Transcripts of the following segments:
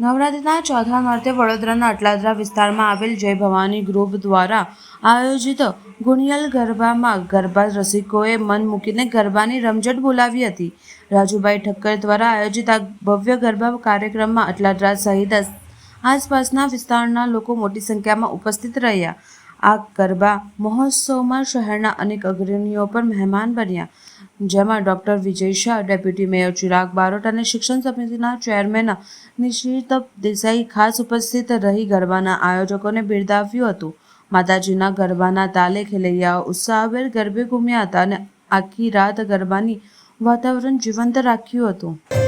નવરાત્રિના ચોથા નોરતે વડોદરાના અટલાદરા વિસ્તારમાં આવેલ જય ભવાની ગ્રુપ દ્વારા આયોજિત ગુણિયલ ગરબામાં ગરબા રસિકોએ મન મૂકીને ગરબાની રમઝટ બોલાવી હતી. રાજુભાઈ ઠક્કર દ્વારા આયોજિત આ ભવ્ય ગરબા કાર્યક્રમમાં અટલાદરા સહિત આસપાસના વિસ્તારના લોકો મોટી સંખ્યામાં ઉપસ્થિત રહ્યા. આ ગરબા મહોત્સવમાં શહેરના અનેક અગ્રણીઓ પણ મહેમાન બન્યા. જેમાં doctor Vijay Shah, deputy mayor Chirag Barot અને શિક્ષણ સમિતિના ચેરમેન નિશિત દેસાઈ ખાસ ઉપસ્થિત રહી ગરબાના આયોજકોને બિરદાવ્યું હતું. માતાજીના ગરબાના તાલે ખેલૈયાઓ ઉત્સાહભેર ગરબે ઘૂમ્યા હતા અને આખી રાત ગરબાની વાતાવરણ જીવંત રાખ્યું હતું.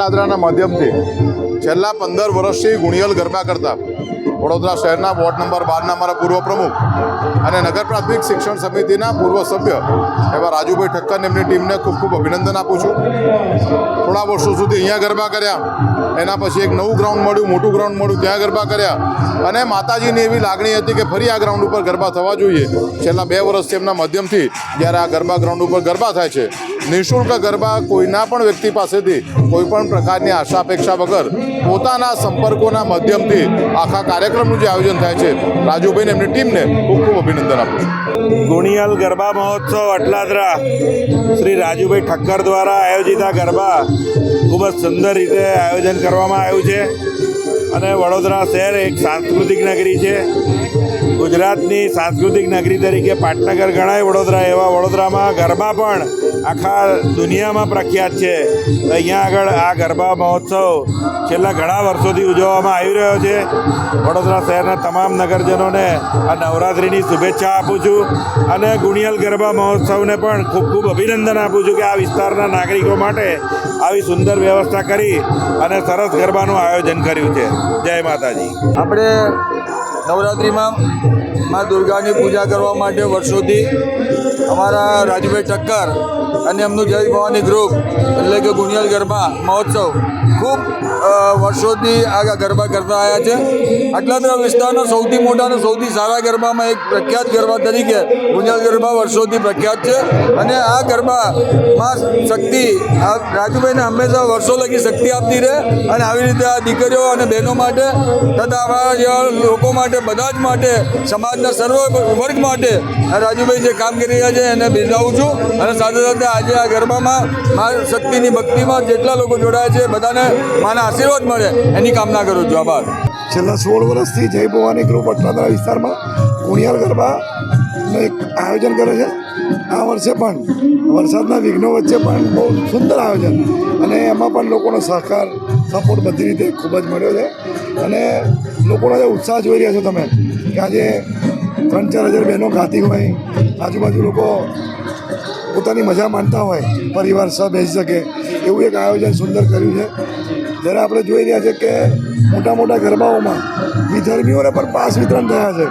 અટલાદરાના માધ્યમથી છેલ્લા પંદર વર્ષથી ગુણિયલ ગરબા કરતા વડોદરા શહેરના વોર્ડ નંબર બારના મારા પૂર્વ પ્રમુખ અને નગર પ્રાથમિક શિક્ષણ સમિતિના પૂર્વ સભ્ય એવા રાજુભાઈ ઠક્કર એમની ટીમને ખૂબ ખૂબ અભિનંદન આપું છું. થોડા વર્ષો સુધી અહીંયા ગરબા કર્યા. એના પછી એક નવું ગ્રાઉન્ડ મળ્યું, મોટું ગ્રાઉન્ડ મળ્યું, ત્યાં ગરબા કર્યા. અને માતાજીની એવી લાગણી હતી કે ફરી આ ગ્રાઉન્ડ ઉપર ગરબા થવા જોઈએ. છેલ્લા બે વર્ષથી એમના માધ્યમથી જ્યારે આ ગરબા ગ્રાઉન્ડ ઉપર ગરબા થાય છે, નિઃશુલ્ક ગરબા કોઈના પણ વ્યક્તિ પાસેથી, કોઈ પણ પ્રકારની આશા અપેક્ષા વગર પોતાના સંપર્કોના માધ્યમથી આખા કાર્યક્રમનું જે આયોજન થાય છે, રાજુભાઈને એમની ટીમને ખૂબ ખૂબ અભિનંદન આપું ગુણિયલ ગરબા મહોત્સવ અટલાદરા. શ્રી રાજુભાઈ ઠક્કર દ્વારા આયોજિત આ ગરબા ખૂબ જ સુંદર રીતે આયોજન કરવામાં આવ્યું છે. અને વડોદરા શહેર એક સાંસ્કૃતિક નગરી છે. ગુજરાતની સાંસ્કૃતિક નગરી તરીકે પાટનગર ગણાય વડોદરા એવા વડોદરામાં ગરબા પણ આખા દુનિયામાં પ્રખ્યાત છે. તો અહીંયા આગળ આ ગરબા મહોત્સવ છેલ્લા ઘણા વર્ષોથી ઉજવવામાં આવી રહ્યો છે. વડોદરા શહેરના તમામ નગરજનોને આ નવરાત્રિની શુભેચ્છા આપું છું અને ગુણિયલ ગરબા મહોત્સવને પણ ખૂબ ખૂબ અભિનંદન આપું છું કે આ વિસ્તારના નાગરિકો માટે આવી સુંદર વ્યવસ્થા કરી અને સરસ ગરબાનું આયોજન કર્યું છે. જય માતાજી. આપણે નવરાત્રિમાં મા દુર્ગાની પૂજા કરવા માટે વર્ષોથી અમારા રાજુભાઈ ઠક્કર અને એમનું જય ભવાની ગ્રુપ એટલે કે ગુણિયલ ગરબા મહોત્સવ ખૂબ વર્ષોથી આ ગરબા કરતા આવ્યા છે. આટલાદરા વિસ્તારના સૌથી મોટા અને સૌથી સારા ગરબામાં એક પ્રખ્યાત ગરબા તરીકે ગુંજલ ગરબા વર્ષોથી પ્રખ્યાત છે. અને આ ગરબામાં શક્તિ, આ રાજુભાઈને હંમેશા વર્ષો લગી શક્તિ આપતી રહે અને આવી રીતે આ દીકરીઓ અને બહેનો માટે તથા આપણા જેવા લોકો માટે, બધા જ માટે, સમાજના સર્વ વર્ગ માટે આ રાજુભાઈ જે કામ કરી રહ્યા છે એને બિરદાવું છું. અને સાથે સાથે આજે આ ગરબામાં મા શક્તિની ભક્તિમાં જેટલા લોકો જોડાયા છે, બધાને માના આશીર્વાદ મળે. એની કામના કરું છું. આભાર. છેલ્લા સોળ વર્ષથી જય ભવાની ગ્રુપ અટલાદરા વિસ્તારમાં કુણિયાર ગરબાનું એક આયોજન કરે છે. આ વર્ષે પણ વરસાદના વિઘ્નો વચ્ચે પણ બહુ સુંદર આયોજન અને એમાં પણ લોકોનો સહકાર, સપોર્ટ બધી રીતે ખૂબ જ મળ્યો છે. અને લોકોનો જે ઉત્સાહ જોઈ રહ્યા છો તમે કે આજે ત્રણ ચાર હજાર બહેનો ગાતી હોય, આજુબાજુ લોકો પોતાની મજા માણતા હોય પરિવાર સહ બેસી શકે એવું એક આયોજન સુંદર કર્યું છે. જ્યારે આપણે જોઈ રહ્યા છે કે મોટા મોટા ગરબાઓમાં વિધર્મીઓને પણ પાસ વિતરણ થયા છે.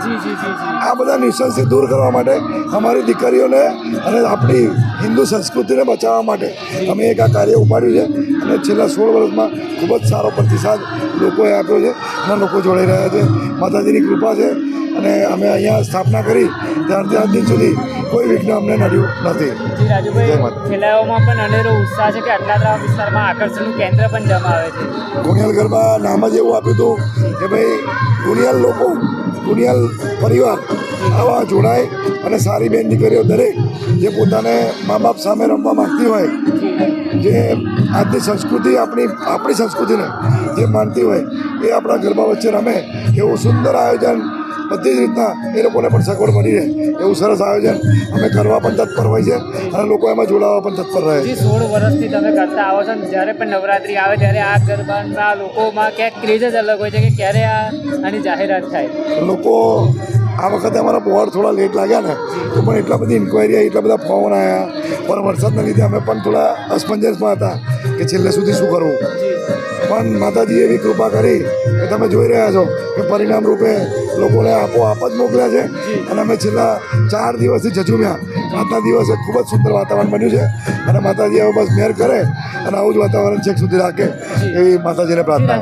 આ બધા નિશંસથી દૂર કરવા માટે અમારી દીકરીઓને અને આપણી હિન્દુ સંસ્કૃતિને બચાવવા માટે અમે એક આ કાર્ય ઉપાડ્યું છે. અને છેલ્લા સોળ વર્ષમાં ખૂબ જ સારો પ્રતિસાદ લોકોએ આપ્યો છે. અને લોકો જોડાઈ રહ્યા છે. માતાજીની કૃપા છે. અને અમે અહીંયા સ્થાપના કરી ત્યારથી આજ દિન સુધી કોઈ વિઘ્ન અમને નડ્યું નથી રાજુભાઈ. પણ અનેરો ઉત્સાહ છે કે આટલાદરા વિસ્તારમાં આકર્ષણનું કેન્દ્ર પણ જમાવે છે ગુણિયાલ ગરબા નામ જ એવું આપ્યું હતું કે ભાઈ ગુણિયાલ લોકો ગુણિયાલ પરિવાર આવા જોડાય અને સારી બેન દીકરીઓ દરેક જે પોતાને મા બાપ સામે રમવા માગતી હોય જે આજની સંસ્કૃતિ આપણી આપણી સંસ્કૃતિને જે માનતી હોય એ આપણા ગરબા વચ્ચે રમે એવું સુંદર આયોજન બધી જ રીતના એ લોકોને પણ સગવડ મળી રહે. એવું સરસ આયોજન અમે કરવા પણ તત્પર હોય છે અને લોકો એમાં જોડાવા પણ તત્પર રહે છે. સોળ વર્ષથી તમે કરતા આવો છો ને જ્યારે પણ નવરાત્રિ આવે ત્યારે આ ગરબાના લોકોમાં ક્યાંક ક્રેઝ જ અલગ હોય છે કે ક્યારે આ આની જાહેરાત થાય. લોકો આ વખતે અમારા બોર્ડ થોડા લેટ લાગ્યા ને તો પણ એટલા બધી ઇન્ક્વાયરી આવી એટલા બધા ફોન આવ્યા પણ વરસાદના લીધે અમે પણ થોડા અસમંજસમાં હતા કે છેલ્લે સુધી શું કરવું. પણ માતાજી એવી કૃપા કરી કે તમે જોઈ રહ્યા છો કે પરિણામ રૂપે લોકોને આપોઆપ જ મોકલ્યા છે. અને અમે છેલ્લા ચાર દિવસથી જજુમ્યા આજના દિવસે ખૂબ જ સુંદર વાતાવરણ બન્યું છે. અને માતાજી હવે બસ મેર કરે અને આવું જ વાતાવરણ છેક સુધી રાખે એવી માતાજીને પ્રાર્થના.